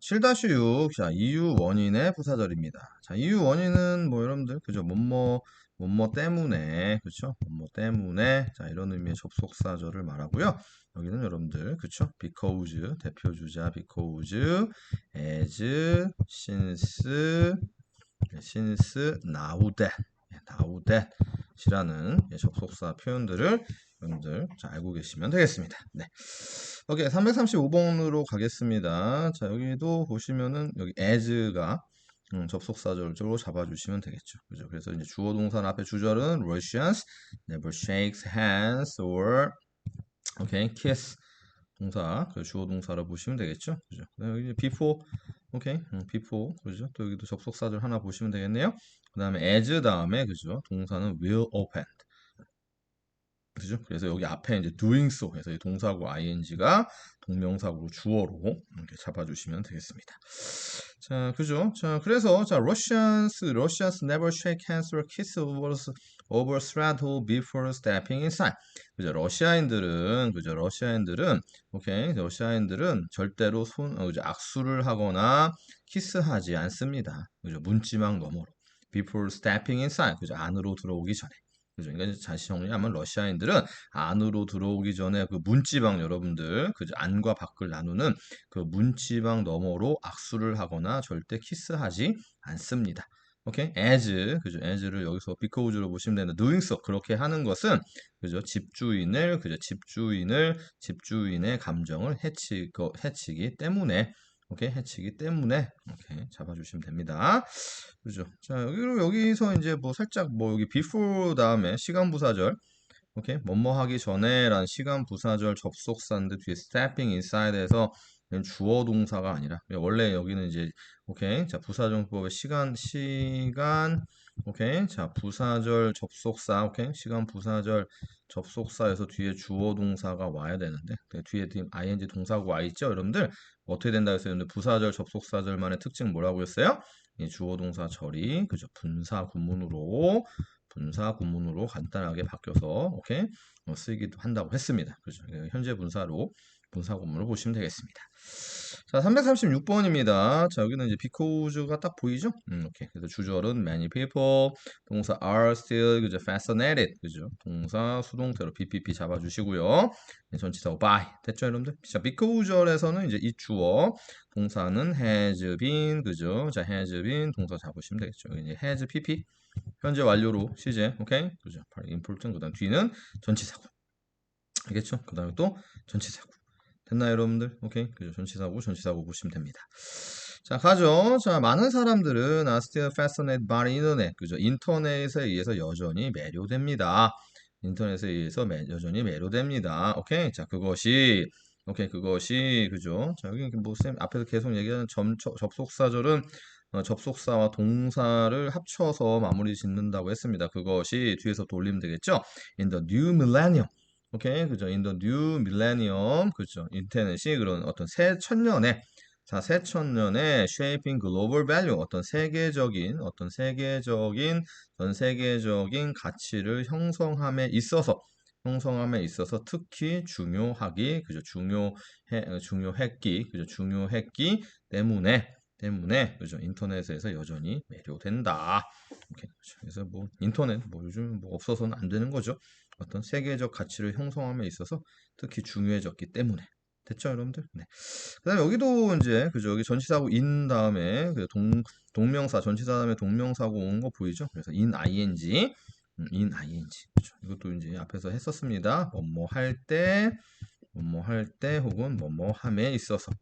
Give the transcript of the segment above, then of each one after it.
7-6. 자, 이유 원인의 부사절입니다. 자, 이유 원인은 뭐 여러분들 그죠? 뭐뭐 뭐뭐 때문에 그렇죠? 뭐뭐 때문에 자, 이런 의미의 접속사절을 말하고요. 여기는 여러분들 그렇죠? because 대표 주자 because as since since now that now that 이라는 접속사 표현들을 여러분들 자, 알고 계시면 되겠습니다. 네. 오케이. 335번으로 가겠습니다. 자, 여기도 보시면은 여기 as가 음, 접속사절로 잡아주시면 되겠죠. 그죠? 그래서 이제 주어 동사 앞에 주절은 Russians never shakes hands or okay, kiss 동사 그 주어 동사로 보시면 되겠죠. 그죠? 여기 before 오케이 음, before 그죠? 또 여기도 접속사절 하나 보시면 되겠네요. 그 다음에 as 다음에 그죠? 동사는 will open 그죠? 그래서 여기 앞에 이제 doing so 해서 이 동사고 ing가 동명사고 주어로 이렇게 잡아주시면 되겠습니다. 자, 그죠? 자, 그래서 자, Russians, Russians never shake hands or kiss over, over threshold before stepping inside. 그죠? 러시아인들은 그죠? 러시아인들은 오케이, 러시아인들은 절대로 손, 어, 그죠? 악수를 하거나 키스하지 않습니다. 그죠? 문지막 너머로. Before stepping inside, 그죠? 안으로 들어오기 전에. 그죠? 그러니까 다시 정리하면 러시아인들은 안으로 들어오기 전에 그 문지방 여러분들 그죠? 안과 밖을 나누는 그 문지방 너머로 악수를 하거나 절대 키스하지 않습니다. 오케이? as 그죠? as를 여기서 because로 보시면 되는데 doing so 그렇게 하는 것은 그죠? 집주인을 그죠? 집주인을 집주인의 감정을 해치 해치기 때문에 오케이 해치기 때문에 오케이 잡아주시면 됩니다. 그죠? 자 여기로 여기서 이제 뭐 살짝 뭐 여기 before 다음에 시간 부사절 오케이 뭐뭐 하기 전에라는 시간 부사절 접속사인데 뒤에 stepping inside에서 주어 동사가 아니라 원래 여기는 이제 오케이 자 부사정법의 시간 시간 오케이 자 부사절 접속사 오케이 시간 부사절 접속사에서 뒤에 주어 동사가 와야 되는데 네, 뒤에 ing 동사고 와 있죠 여러분들 어떻게 된다 했어요? 근데 부사절 접속사절만의 특징 뭐라고 했어요? 이 주어 동사 절이 그죠? 분사 구문으로 분사 구문으로 간단하게 바뀌어서 오케이 어, 쓰기도 한다고 했습니다. 그죠? 현재 분사로 분사 구문을 보시면 되겠습니다. 자, 336번입니다. 자, 여기는 이제 because가 딱 보이죠? 음, 오케이. 그래서 주절은 many people, 동사 are still, 그죠? fascinated, 그죠? 동사 수동태로 bpp 잡아주시고요. 네, 전치사고 by. 됐죠, 여러분들? 자, because절에서는 이제 이 주어, 동사는 has been, 그죠? 자, has been, 동사 잡으시면 되겠죠. 이제 has pp, 현재 완료로 시제, 오케이? 그죠? 바로 important, 그 다음 뒤는 전치사고. 알겠죠? 그 다음에 또 전치사고. 됐나요, 여러분들? 오케이. 그죠. 전치사고, 전치사고 보시면 됩니다. 자, 가죠. 자, 많은 사람들은 are still fascinated by internet. 그죠. 인터넷에 의해서 여전히 매료됩니다. 인터넷에 의해서 매, 여전히 매료됩니다. 오케이. 자, 그것이 오케이. 그것이 그죠. 자, 여기 뭐쌤 앞에서 계속 얘기하는 점, 접속사절은 어, 접속사와 동사를 합쳐서 마무리 짓는다고 했습니다. 그것이 뒤에서 돌리면 되겠죠. In the new millennium. 오케이 그죠 the new millennium 그죠 인터넷이 그런 어떤 새 천년에 자, 새 천년에 shaping global 어떤 세계적인 어떤 세계적인 전 세계적인 가치를 형성함에 있어서 형성함에 있어서 특히 중요하기 그죠 중요해 중요했기 그죠 중요했기 때문에 때문에 그죠 인터넷에서 여전히 매료된다. 오케이. 그래서 뭐 인터넷 뭐 요즘 뭐 없어서는 안 되는 거죠. 어떤 세계적 가치를 형성함에 있어서 특히 중요해졌기 때문에. 됐죠 여러분들? 네. 그 다음에 여기도 이제 그죠? 여기 전치사고 in 다음에 그 동, 동명사 전치사 다음에 동명사고 온 거 보이죠? 그래서 in ing. 음, in ing. 그죠 이것도 이제 앞에서 했었습니다. 뭐뭐 할때 뭐뭐 할 때 혹은 뭐뭐 함에 있어서.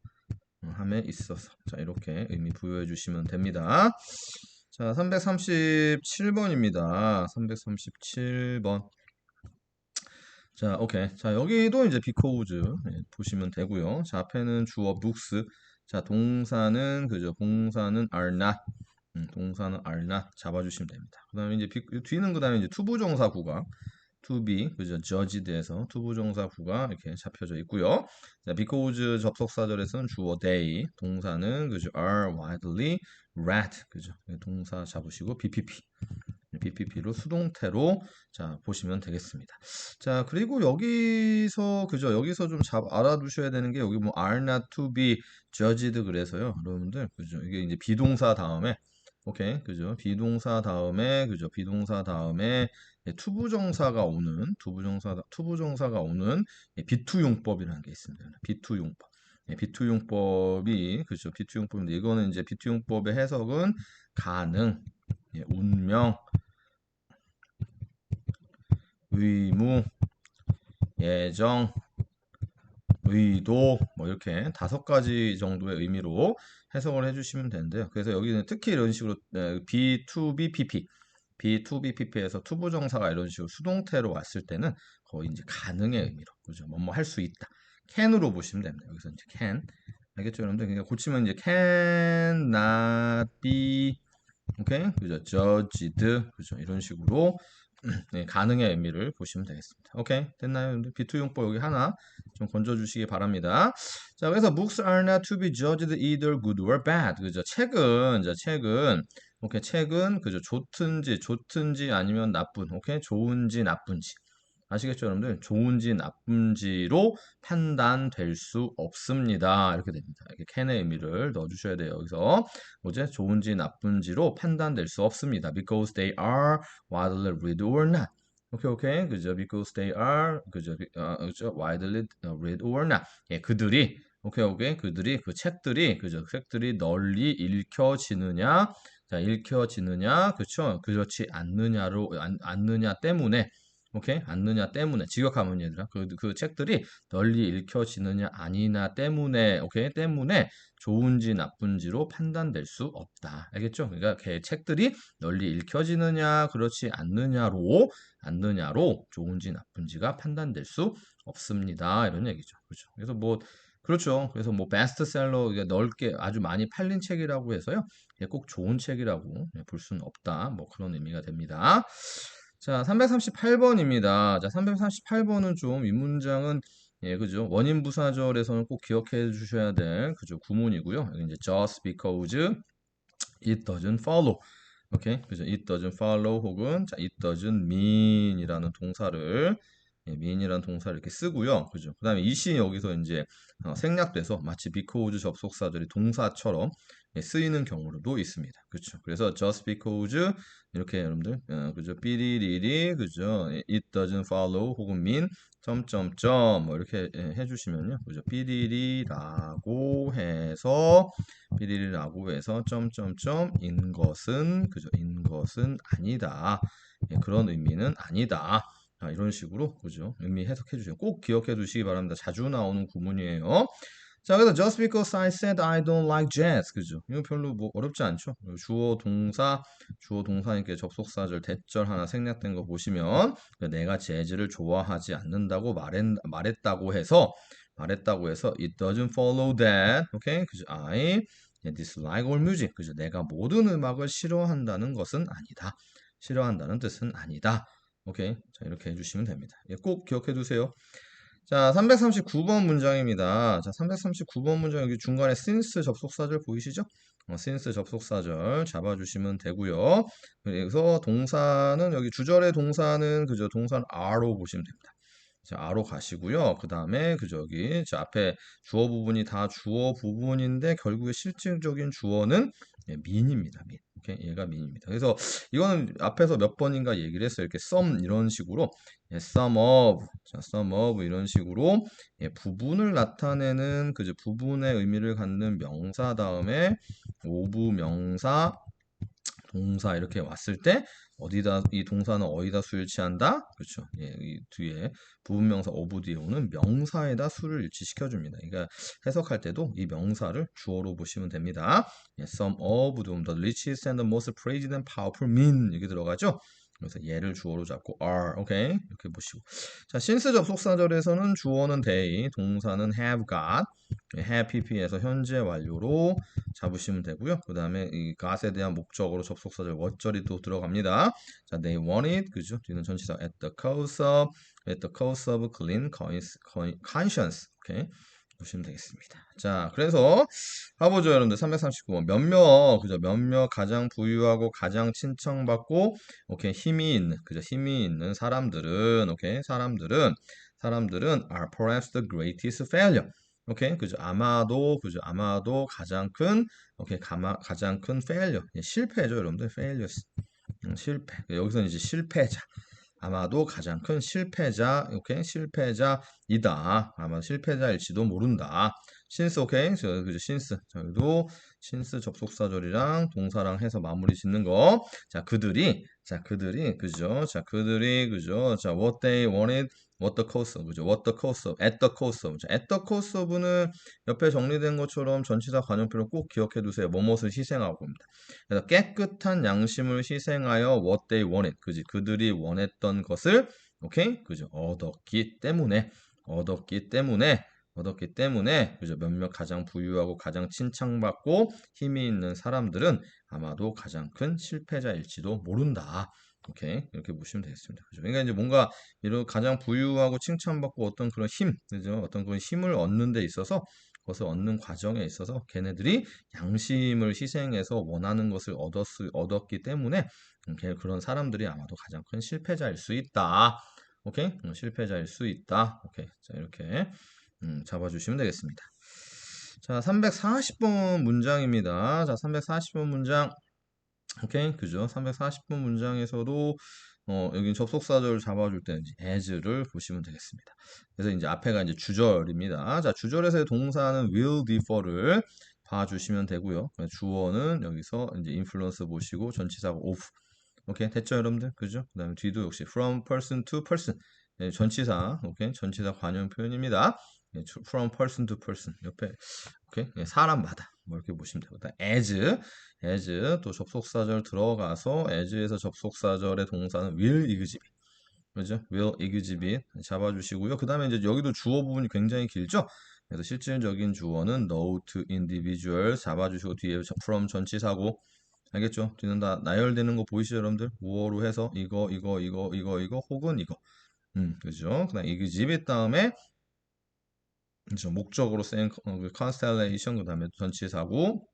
음, 함에 있어서. 자 이렇게 의미 부여해 주시면 됩니다. 자 337번입니다. 337번 자, 오케이. 자, 여기도 이제 because 네, 보시면 되고요. 자, 앞에는 주어 books. 자, 동사는 그죠? 동사는 are not. 음, 동사는 are not 잡아주시면 됩니다. 그다음에 이제 비, 뒤는 그다음에 이제 투부정사 구가 to be 그죠? judged에서 투부정사 구가 이렇게 잡혀져 있고요. 자, because 접속사절에서는 주어 they, 동사는 그죠? are widely read 그죠? 동사 잡으시고 bpp BPP로 수동태로 자 보시면 되겠습니다. 자 그리고 여기서 그죠? 여기서 좀 잡, 알아두셔야 되는 게 여기 뭐 are not to be judged 그래서요. 여러분들 그죠? 이게 이제 비동사 다음에 오케이? 그죠? 비동사 다음에 그죠? 비동사 다음에 투부정사가 오는 투부정사 투부정사가 오는 비투용법이라는 게 있습니다. 비투용법. 비투용법이 그죠? 비투용법인데 이거는 이제 비투용법의 해석은 가능, 예, 운명, 의무, 예정, 의도 뭐 이렇게 다섯 가지 정도의 의미로 해석을 해주시면 되는데요. 그래서 여기는 특히 이런 식으로 B2BPP, B2BPP에서 투부정사가 이런 식으로 수동태로 왔을 때는 거의 이제 가능의 의미로 그죠? 뭐뭐 할 수 있다. can으로 보시면 됩니다. 여기서 이제 can 알겠죠, 여러분들? 그러니까 고치면 이제 can not be 오케이 그죠 judged 그죠 이런 식으로 네, 가능의 의미를 보시면 되겠습니다. 오케이 됐나요? 비투용법 여기 하나 좀 건져주시기 바랍니다. 자 그래서 books are not to be judged either good or bad 그죠 책은 자 책은 오케이 책은 그죠 좋든지 좋든지 아니면 나쁜 오케이 좋은지 나쁜지 아시겠죠, 여러분들? 좋은지 나쁜지로 판단될 수 없습니다. 이렇게 됩니다. 이렇게 캔의 의미를 넣어주셔야 돼요. 여기서 뭐지? 좋은지 나쁜지로 판단될 수 없습니다. Because they are widely read or not. 오케이 오케이 그죠? Because they are 그죠? 어, 그죠? widely read or not. 예, 그들이 오케이 오케이 그들이 그 책들이 그죠? 그 책들이 널리 읽혀지느냐 자 읽혀지느냐 그렇죠? 그렇지 않느냐로 안, 않느냐 때문에 오케이 않느냐 때문에 직역하면 얘들아 그, 그 책들이 널리 읽혀지느냐 아니냐 때문에 오케이 때문에 좋은지 나쁜지로 판단될 수 없다 알겠죠 그러니까 그 책들이 널리 읽혀지느냐 그렇지 않느냐로 않느냐로 좋은지 나쁜지가 판단될 수 없습니다 이런 얘기죠 그렇죠 그래서 뭐 그렇죠. 그래서 뭐 베스트셀러 넓게 아주 많이 팔린 책이라고 해서요. 꼭 좋은 책이라고 볼 수는 없다. 뭐 그런 의미가 됩니다. 자, 338번입니다. 자, 338번은 좀 이 문장은 예, 그죠. 원인 부사절에서는 꼭 기억해 주셔야 될 그죠. 구문이고요. 이제 just because it doesn't follow. 오케이. 그죠. it doesn't follow 혹은 자, it doesn't mean이라는 동사를 예, mean이라는 동사를 이렇게 쓰고요. 그죠. 그다음에 이시 여기서 이제 어, 생략돼서 마치 because 접속사들이 동사처럼 예, 쓰이는 경우도 있습니다. 그렇죠. 그래서 just because 이렇게 여러분들 어, 그죠? 삐리리리 그죠? it doesn't follow 혹은 mean 점점점 뭐 이렇게 예, 해주시면요. 그죠? 삐리리라고 해서 삐리리라고 해서 점점점 인 것은 그죠? 인 것은 아니다. 예, 그런 의미는 아니다. 아, 이런 식으로 그죠? 의미 해석해 주세요. 꼭 기억해 두시기 바랍니다. 자주 나오는 구문이에요 자, 그래서 just because I said I don't like jazz. 그죠? 이거 별로 뭐 어렵지 않죠? 주어 동사, 주어 동사니까 접속사절 대절 하나 생략된 거 보시면 내가 재즈를 좋아하지 않는다고 말했, 말했다고 해서 말했다고 해서 it doesn't follow that. 오케이? 그죠? I dislike all music. 그죠? 내가 모든 음악을 싫어한다는 것은 아니다. 싫어한다는 뜻은 아니다. 오케이? 자, 이렇게 해 주시면 됩니다. 예, 꼭 기억해 두세요. 자, 339번 문장입니다. 자, 339번 문장 여기 중간에 since 접속사절 보이시죠? 어, since 접속사절 잡아주시면 되고요. 그래서 동사는 여기 주절의 동사는 그저 동사는 are로 보시면 됩니다. 자, 아로 가시고요. 그 다음에 그 저기 자, 앞에 주어 부분이 다 주어 부분인데 결국에 실질적인 주어는 예, 민입니다. 민. 오케이? 얘가 민입니다. 그래서 이거는 앞에서 몇 번인가 얘기를 했어요. 이렇게 some 이런 식으로 예, some of, 자, some of 이런 식으로 예, 부분을 나타내는 그 부분의 의미를 갖는 명사 다음에 오부 명사 동사 이렇게 왔을 때 어디다 이 동사는 어디다 수를 취한다? 그렇죠. 예, 이 뒤에 부분명사 어부 뒤에 오는 명사에다 수를 일치시켜 줍니다. 그러니까 해석할 때도 이 명사를 주어로 보시면 됩니다. 예, some of the richest and the most praised and powerful mean 이렇게 들어가죠. 그래서 얘를 주어로 잡고 are, 오케이 이렇게 보시고 자 since 접속사절에서는 주어는 they, 동사는 have got, have pp에서 현재 완료로 잡으시면 되고요. 그 다음에 이 got에 대한 목적으로 접속사절 what절이 또 들어갑니다. 자 they wanted, 그죠? 뒤는 전치사 at the cost of, at the cost of clean conscience, 오케이 보시면 되겠습니다. 자, 그래서 가보죠, 여러분들. 339번. 몇몇, 그죠? 몇몇 가장 부유하고 가장 칭찬받고, 오케이, 힘이 있는, 그죠? 힘이 있는 사람들은, 오케이, 사람들은, 사람들은 are perhaps the greatest failure. 오케이, 그죠? 아마도, 그죠? 아마도 가장 큰, 오케이, 가마, 가장 큰 failure. 예, 실패죠, 여러분들. failures. 음, 실패. 여기서는 이제 실패자. 아마도 가장 큰 실패자, 오케이? 실패자이다. 아마 실패자일지도 모른다. 신스, 오케이? 저, 그죠? 신스. 저기도 신스 접속사절이랑 동사랑 해서 마무리 짓는 거. 자, 그들이, 자, 그들이, 그죠? 자, 그들이, 그죠? 자, what they wanted, what the cost of, 그죠? what the cost of, at the cost of. 자, at the cost of는 옆에 정리된 것처럼 전치사 관용표를 꼭 기억해 두세요. 뭐뭇을 희생하고 입니다. 그래서 깨끗한 양심을 희생하여 what they wanted, 그지? 그들이 원했던 것을, 오케이? 그죠? 얻었기 때문에, 얻었기 때문에, 얻었기 때문에 그죠 몇몇 가장 부유하고 가장 칭찬받고 힘이 있는 사람들은 아마도 가장 큰 실패자일지도 모른다. 오케이 이렇게 보시면 되겠습니다. 그죠? 그러니까 이제 뭔가 이런 가장 부유하고 칭찬받고 어떤 그런 힘, 그죠? 어떤 그런 힘을 얻는 데 있어서 그것을 얻는 과정에 있어서 걔네들이 양심을 희생해서 원하는 것을 얻었, 얻었기 때문에 그런 사람들이 아마도 가장 큰 실패자일 수 있다. 오케이? 실패자일 수 있다. 오케이. 자, 이렇게 음, 잡아주시면 되겠습니다. 자, 340번 문장입니다. 자, 340번 문장. 오케이, 그죠? 340번 문장에서도 어, 여기 접속사절을 잡아줄 이제 as를 보시면 되겠습니다. 그래서 이제 앞에가 이제 주절입니다. 자, 주절에서의 동사는 will differ를 봐주시면 되고요. 주어는 여기서 이제 influence 보시고 전치사가 of. 오케이, 됐죠, 여러분들? 그죠? 그 다음에 뒤도 역시 from person to person. 네, 전치사, 오케이, 전치사 관용 표현입니다. 예, from person to person 옆에 오케이 예, 사람마다 뭐 이렇게 보시면 되고 as as 또 접속사절 들어가서 as에서 접속사절의 동사는 will exhibit 그죠? will exhibit 잡아주시고요. 그 다음에 이제 여기도 주어 부분이 굉장히 길죠? 그래서 실질적인 주어는 no to individual 잡아주시고 뒤에 from 전치사고 알겠죠? 뒤는 다 나열되는 거 보이시죠, 여러분들? 우어로 해서 이거, 이거, 이거, 이거, 이거, 혹은 이거. 음, 그죠? 그 다음 exhibit 다음에 그렇죠. 목적으로 쓰인 컨스텔레이션 그 다음에 전치사고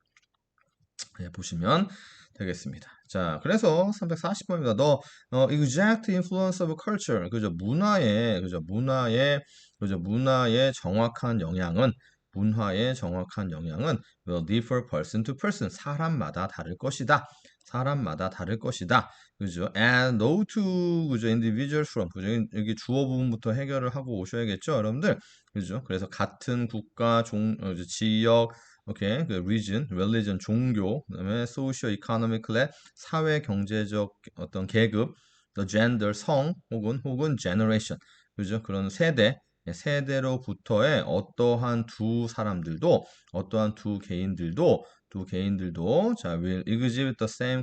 네, 보시면 되겠습니다. 자, 그래서 340번입니다. The 어, exact influence of culture, 그죠? 문화의, 그죠? 문화의, 그죠? 문화의 정확한 영향은 문화의 정확한 영향은 will differ person to person, 사람마다 다를 것이다. 사람마다 다를 것이다. 그죠? and no to 그죠? individuals from 그죠? 여기 주어 부분부터 해결을 하고 오셔야겠죠, 여러분들. 그죠? 그래서 같은 국가, 종, 어, 지역, 오케이, 그 region, religion, 종교, 그다음에 social, economic 사회 경제적 어떤 계급, the gender, 성, 혹은 혹은 generation, 그죠? 그런 세대, 예, 세대로부터의 어떠한 두 사람들도, 어떠한 두 개인들도 두 개인들도 자 will exhibit the same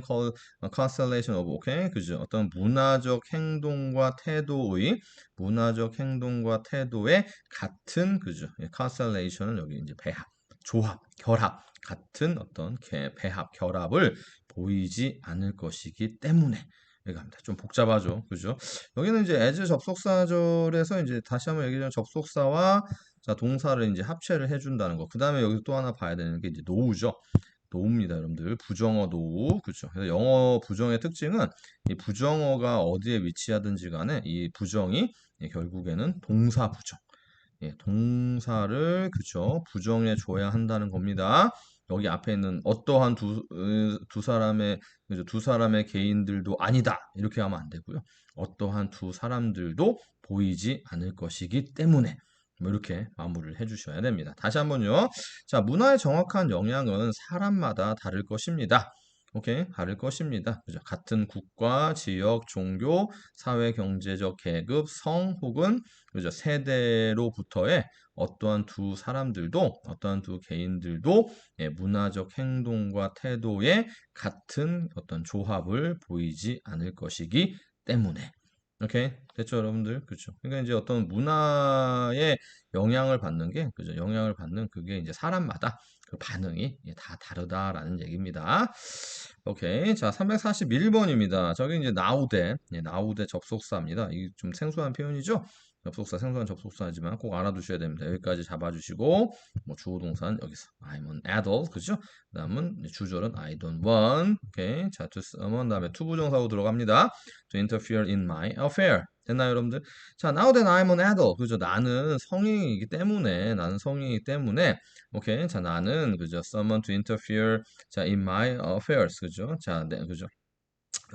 constellation of okay? 그죠? 어떤 문화적 행동과 태도의 문화적 행동과 태도의 같은 그죠? constellation은 여기 이제 배합 조합 결합 같은 어떤 배합 결합을 보이지 않을 것이기 때문에 여기 갑니다. 좀 복잡하죠. 그죠? 여기는 이제 as 접속사절에서 이제 다시 한번 얘기하자면 접속사와 자, 동사를 이제 합체를 해준다는 거. 그 다음에 여기서 또 하나 봐야 되는 게 이제 노우죠. 노우입니다, 여러분들. 부정어 노우. 그렇죠. 그래서 영어 부정의 특징은 이 부정어가 어디에 위치하든지 간에 이 부정이 예, 결국에는 동사 부정. 예, 동사를 그렇죠. 부정해 줘야 한다는 겁니다. 여기 앞에 있는 어떠한 두, 두 사람의? 두 사람의 개인들도 아니다 이렇게 하면 안 되고요. 어떠한 두 사람들도 보이지 않을 것이기 때문에 뭐 이렇게 마무리를 해주셔야 됩니다. 다시 한번요. 자, 문화의 정확한 영향은 사람마다 다를 것입니다. 오케이? 다를 것입니다. 그죠? 같은 국가, 지역, 종교, 사회, 경제적 계급, 성 혹은 그죠? 세대로부터의 어떠한 두 사람들도 어떠한 두 개인들도 예, 문화적 행동과 태도에 같은 어떤 조합을 보이지 않을 것이기 때문에 오케이. 됐죠 여러분들. 그렇죠 그러니까 이제 어떤 문화의 영향을 받는 게 그죠? 영향을 받는 그게 이제 사람마다 그 반응이 다 다르다라는 얘기입니다. 오케이. 자 341번입니다. 저기 이제 나우대 예, 나우대 접속사입니다. 이게 좀 생소한 표현이죠 접속사 생소한 접속사지만 꼭 알아두셔야 됩니다. 여기까지 잡아주시고 뭐 주어 동사는 여기서 I'm an adult 그죠? 그다음은 주절은 I don't want 오케이 자 to summon 다음에 to 부정사로 들어갑니다. to interfere in my affair 됐나요 여러분들? 자 now that I'm an adult 그죠? 나는 성인이기 때문에 나는 성인이기 때문에 오케이 자 나는 그죠? someone to interfere 자 in my affairs 그죠? 자 네, 그죠?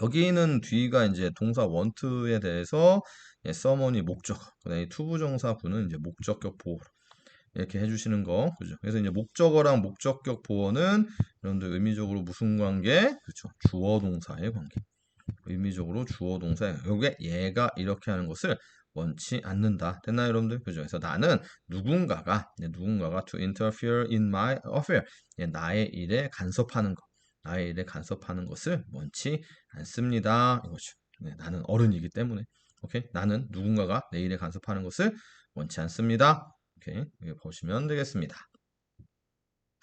여기는 뒤가 이제 동사 want에 대해서 예, someone이 목적, 그다음에 투부정사구는 이제 목적격 보호 이렇게 해주시는 거, 그죠? 그래서 이제 목적어랑 목적격 보호는 여러분들 의미적으로 무슨 관계? 그렇죠? 주어 동사의 관계. 의미적으로 주어 동사. 여기에 얘가 이렇게 하는 것을 원치 않는다. 됐나요, 여러분들? 그죠? 그래서 나는 누군가가, 네, 누군가가 to interfere in my affair, 예, 나의 일에 간섭하는 것, 나의 일에 간섭하는 것을 원치 않습니다. 이거죠. 네, 나는 어른이기 때문에. 오케이? 나는 누군가가 내 일에 간섭하는 것을 원치 않습니다. 오케이? 여기 보시면 되겠습니다.